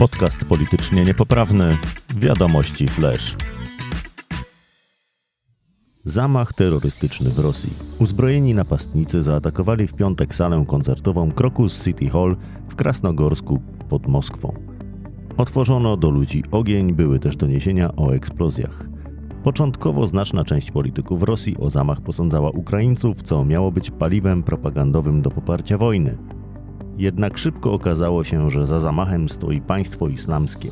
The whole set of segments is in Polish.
Podcast politycznie niepoprawny. Wiadomości Flash. Zamach terrorystyczny w Rosji. Uzbrojeni napastnicy zaatakowali w piątek salę koncertową Krokus City Hall w Krasnogorsku pod Moskwą. Otworzono do ludzi ogień, były też doniesienia o eksplozjach. Początkowo znaczna część polityków Rosji o zamach posądzała Ukraińców, co miało być paliwem propagandowym do poparcia wojny. Jednak szybko okazało się, że za zamachem stoi państwo islamskie.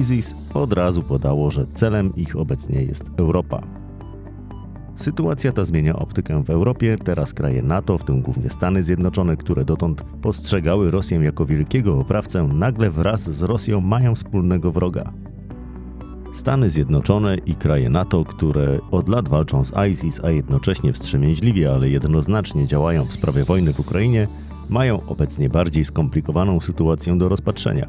ISIS od razu podało, że celem ich obecnie jest Europa. Sytuacja ta zmienia optykę w Europie. Teraz kraje NATO, w tym głównie Stany Zjednoczone, które dotąd postrzegały Rosję jako wielkiego oprawcę, nagle wraz z Rosją mają wspólnego wroga. Stany Zjednoczone i kraje NATO, które od lat walczą z ISIS, a jednocześnie wstrzemięźliwie, ale jednoznacznie działają w sprawie wojny w Ukrainie, mają obecnie bardziej skomplikowaną sytuację do rozpatrzenia.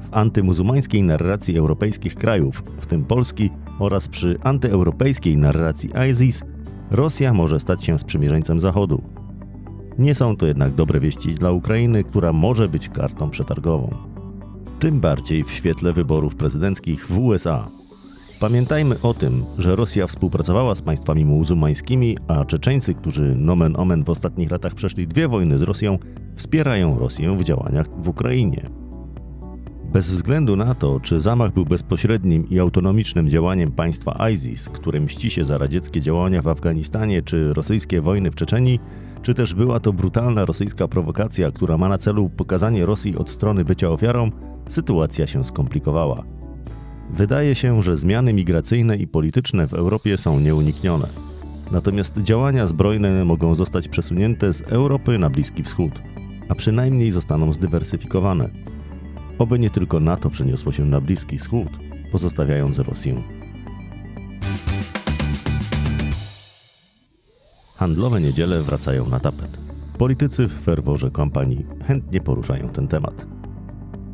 W antymuzułmańskiej narracji europejskich krajów, w tym Polski, oraz przy antyeuropejskiej narracji ISIS, Rosja może stać się sprzymierzeńcem Zachodu. Nie są to jednak dobre wieści dla Ukrainy, która może być kartą przetargową. Tym bardziej w świetle wyborów prezydenckich w USA. Pamiętajmy o tym, że Rosja współpracowała z państwami muzułmańskimi, a Czeczeńcy, którzy nomen omen w ostatnich latach przeszli dwie wojny z Rosją, wspierają Rosję w działaniach w Ukrainie. Bez względu na to, czy zamach był bezpośrednim i autonomicznym działaniem państwa ISIS, które mści się za radzieckie działania w Afganistanie czy rosyjskie wojny w Czeczenii, czy też była to brutalna rosyjska prowokacja, która ma na celu pokazanie Rosji od strony bycia ofiarą, sytuacja się skomplikowała. Wydaje się, że zmiany migracyjne i polityczne w Europie są nieuniknione. Natomiast działania zbrojne mogą zostać przesunięte z Europy na Bliski Wschód, a przynajmniej zostaną zdywersyfikowane. Oby nie tylko NATO przeniosło się na Bliski Wschód, pozostawiając Rosję. Handlowe niedziele wracają na tapet. Politycy w ferworze kampanii chętnie poruszają ten temat.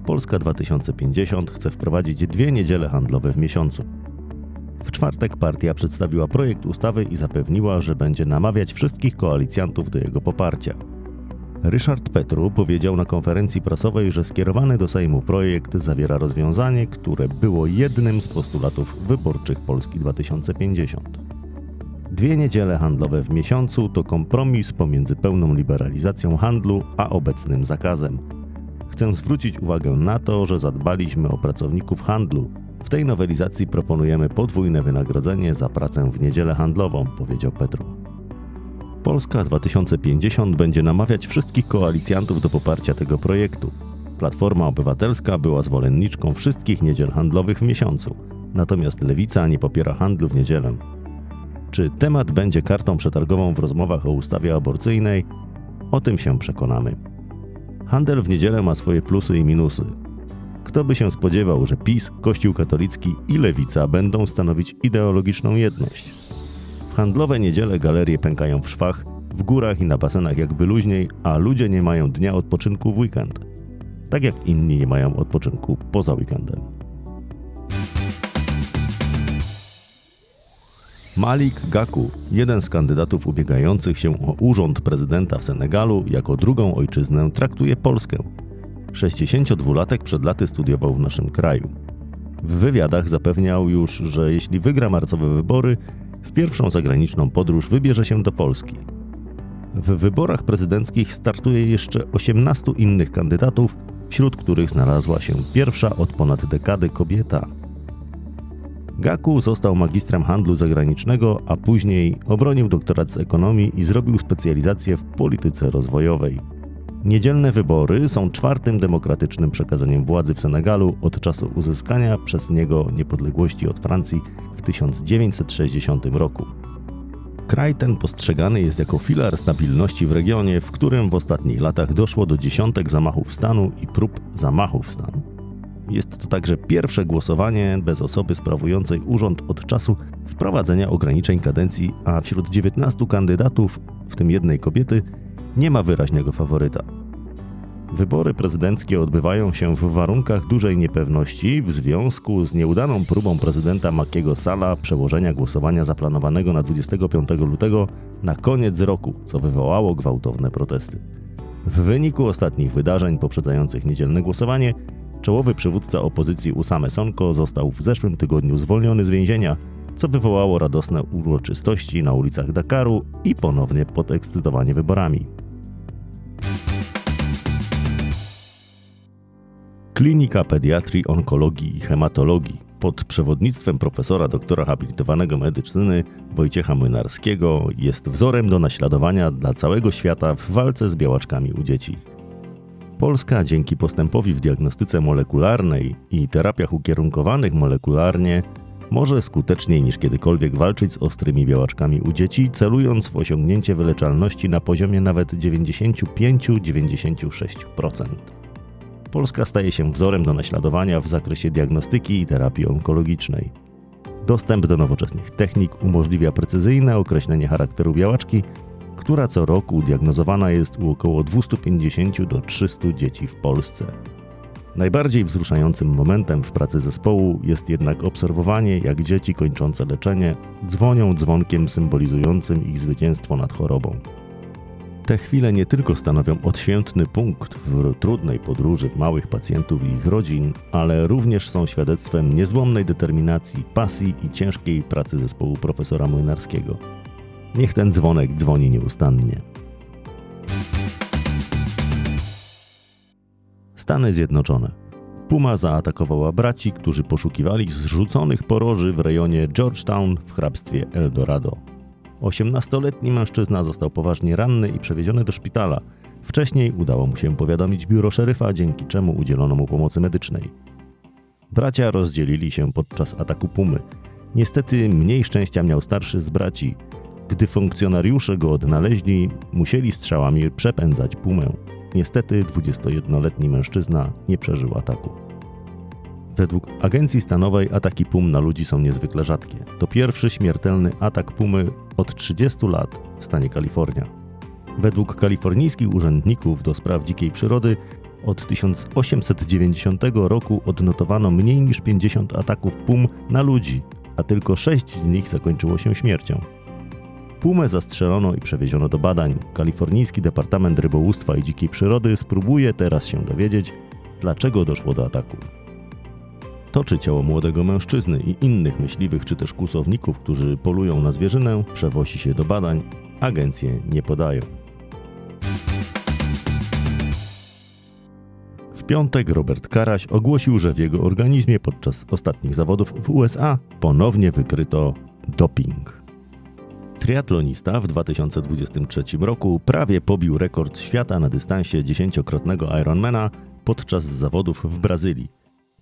Polska 2050 chce wprowadzić dwie niedziele handlowe w miesiącu. W czwartek partia przedstawiła projekt ustawy i zapewniła, że będzie namawiać wszystkich koalicjantów do jego poparcia. Ryszard Petru powiedział na konferencji prasowej, że skierowany do Sejmu projekt zawiera rozwiązanie, które było jednym z postulatów wyborczych Polski 2050. Dwie niedziele handlowe w miesiącu to kompromis pomiędzy pełną liberalizacją handlu a obecnym zakazem. Chcę zwrócić uwagę na to, że zadbaliśmy o pracowników handlu. W tej nowelizacji proponujemy podwójne wynagrodzenie za pracę w niedzielę handlową, powiedział Petru. Polska 2050 będzie namawiać wszystkich koalicjantów do poparcia tego projektu. Platforma Obywatelska była zwolenniczką wszystkich niedziel handlowych w miesiącu, natomiast Lewica nie popiera handlu w niedzielę. Czy temat będzie kartą przetargową w rozmowach o ustawie aborcyjnej? O tym się przekonamy. Handel w niedzielę ma swoje plusy i minusy. Kto by się spodziewał, że PiS, Kościół katolicki i Lewica będą stanowić ideologiczną jedność? W handlowe niedziele galerie pękają w szwach, w górach i na basenach jakby luźniej, a ludzie nie mają dnia odpoczynku w weekend. Tak jak inni nie mają odpoczynku poza weekendem. Malik Gaku, jeden z kandydatów ubiegających się o urząd prezydenta w Senegalu, jako drugą ojczyznę traktuje Polskę. 62-latek przed laty studiował w naszym kraju. W wywiadach zapewniał już, że jeśli wygra marcowe wybory, w pierwszą zagraniczną podróż wybierze się do Polski. W wyborach prezydenckich startuje jeszcze 18 innych kandydatów, wśród których znalazła się pierwsza od ponad dekady kobieta. Gaku został magistrem handlu zagranicznego, a później obronił doktorat z ekonomii i zrobił specjalizację w polityce rozwojowej. Niedzielne wybory są czwartym demokratycznym przekazaniem władzy w Senegalu od czasu uzyskania przez niego niepodległości od Francji w 1960 roku. Kraj ten postrzegany jest jako filar stabilności w regionie, w którym w ostatnich latach doszło do dziesiątek zamachów stanu i prób zamachów stanu. Jest to także pierwsze głosowanie bez osoby sprawującej urząd od czasu wprowadzenia ograniczeń kadencji, a wśród 19 kandydatów, w tym jednej kobiety, nie ma wyraźnego faworyta. Wybory prezydenckie odbywają się w warunkach dużej niepewności w związku z nieudaną próbą prezydenta Makiego Sala przełożenia głosowania zaplanowanego na 25 lutego na koniec roku, co wywołało gwałtowne protesty. W wyniku ostatnich wydarzeń poprzedzających niedzielne głosowanie Czołowy przywódca opozycji Usame Sonko został w zeszłym tygodniu zwolniony z więzienia, co wywołało radosne uroczystości na ulicach Dakaru i ponownie podekscytowanie wyborami. Klinika Pediatrii, Onkologii i Hematologii pod przewodnictwem profesora doktora habilitowanego medycyny Wojciecha Młynarskiego jest wzorem do naśladowania dla całego świata w walce z białaczkami u dzieci. Polska dzięki postępowi w diagnostyce molekularnej i terapiach ukierunkowanych molekularnie może skuteczniej niż kiedykolwiek walczyć z ostrymi białaczkami u dzieci, celując w osiągnięcie wyleczalności na poziomie nawet 95-96%. Polska staje się wzorem do naśladowania w zakresie diagnostyki i terapii onkologicznej. Dostęp do nowoczesnych technik umożliwia precyzyjne określenie charakteru białaczki, która co roku diagnozowana jest u około 250 do 300 dzieci w Polsce. Najbardziej wzruszającym momentem w pracy zespołu jest jednak obserwowanie, jak dzieci kończące leczenie dzwonią dzwonkiem symbolizującym ich zwycięstwo nad chorobą. Te chwile nie tylko stanowią odświętny punkt w trudnej podróży małych pacjentów i ich rodzin, ale również są świadectwem niezłomnej determinacji, pasji i ciężkiej pracy zespołu profesora Młynarskiego. Niech ten dzwonek dzwoni nieustannie. Stany Zjednoczone. Puma zaatakowała braci, którzy poszukiwali zrzuconych poroży w rejonie Georgetown w hrabstwie Eldorado. 18-letni mężczyzna został poważnie ranny i przewieziony do szpitala. Wcześniej udało mu się powiadomić biuro szeryfa, dzięki czemu udzielono mu pomocy medycznej. Bracia rozdzielili się podczas ataku Pumy. Niestety mniej szczęścia miał starszy z braci. Gdy funkcjonariusze go odnaleźli, musieli strzałami przepędzać Pumę. Niestety 21-letni mężczyzna nie przeżył ataku. Według agencji stanowej ataki pum na ludzi są niezwykle rzadkie. To pierwszy śmiertelny atak pumy od 30 lat w stanie Kalifornia. Według kalifornijskich urzędników do spraw dzikiej przyrody od 1890 roku odnotowano mniej niż 50 ataków pum na ludzi, a tylko 6 z nich zakończyło się śmiercią. Pumę zastrzelono i przewieziono do badań. Kalifornijski Departament Rybołówstwa i Dzikiej Przyrody spróbuje teraz się dowiedzieć, dlaczego doszło do ataku. To, czy ciało młodego mężczyzny i innych myśliwych czy też kłusowników, którzy polują na zwierzynę, przewozi się do badań, agencje nie podają. W piątek Robert Karaś ogłosił, że w jego organizmie podczas ostatnich zawodów w USA ponownie wykryto doping. Triatlonista w 2023 roku prawie pobił rekord świata na dystansie dziesięciokrotnego Ironmana podczas zawodów w Brazylii.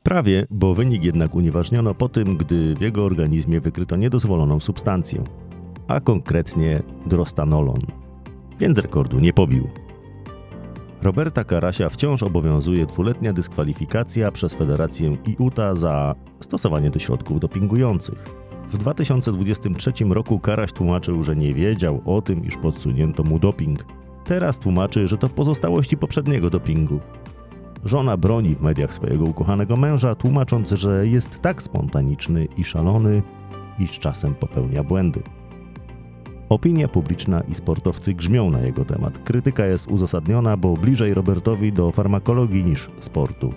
Prawie, bo wynik jednak unieważniono po tym, gdy w jego organizmie wykryto niedozwoloną substancję, a konkretnie drostanolon, więc rekordu nie pobił. Roberta Karasia wciąż obowiązuje dwuletnia dyskwalifikacja przez Federację IUTA za stosowanie do środków dopingujących. W 2023 roku Karaś tłumaczył, że nie wiedział o tym, iż podsunięto mu doping. Teraz tłumaczy, że to pozostałości poprzedniego dopingu. Żona broni w mediach swojego ukochanego męża, tłumacząc, że jest tak spontaniczny i szalony, iż czasem popełnia błędy. Opinia publiczna i sportowcy grzmią na jego temat. Krytyka jest uzasadniona, bo bliżej Robertowi do farmakologii niż sportu.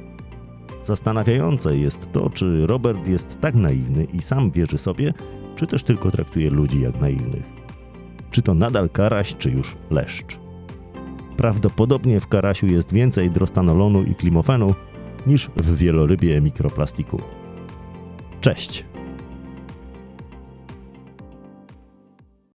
Zastanawiające jest to, czy Robert jest tak naiwny i sam wierzy sobie, czy też tylko traktuje ludzi jak naiwnych. Czy to nadal karaś, czy już leszcz. Prawdopodobnie w karasiu jest więcej drostanolonu i klimofenu niż w wielorybie mikroplastiku. Cześć!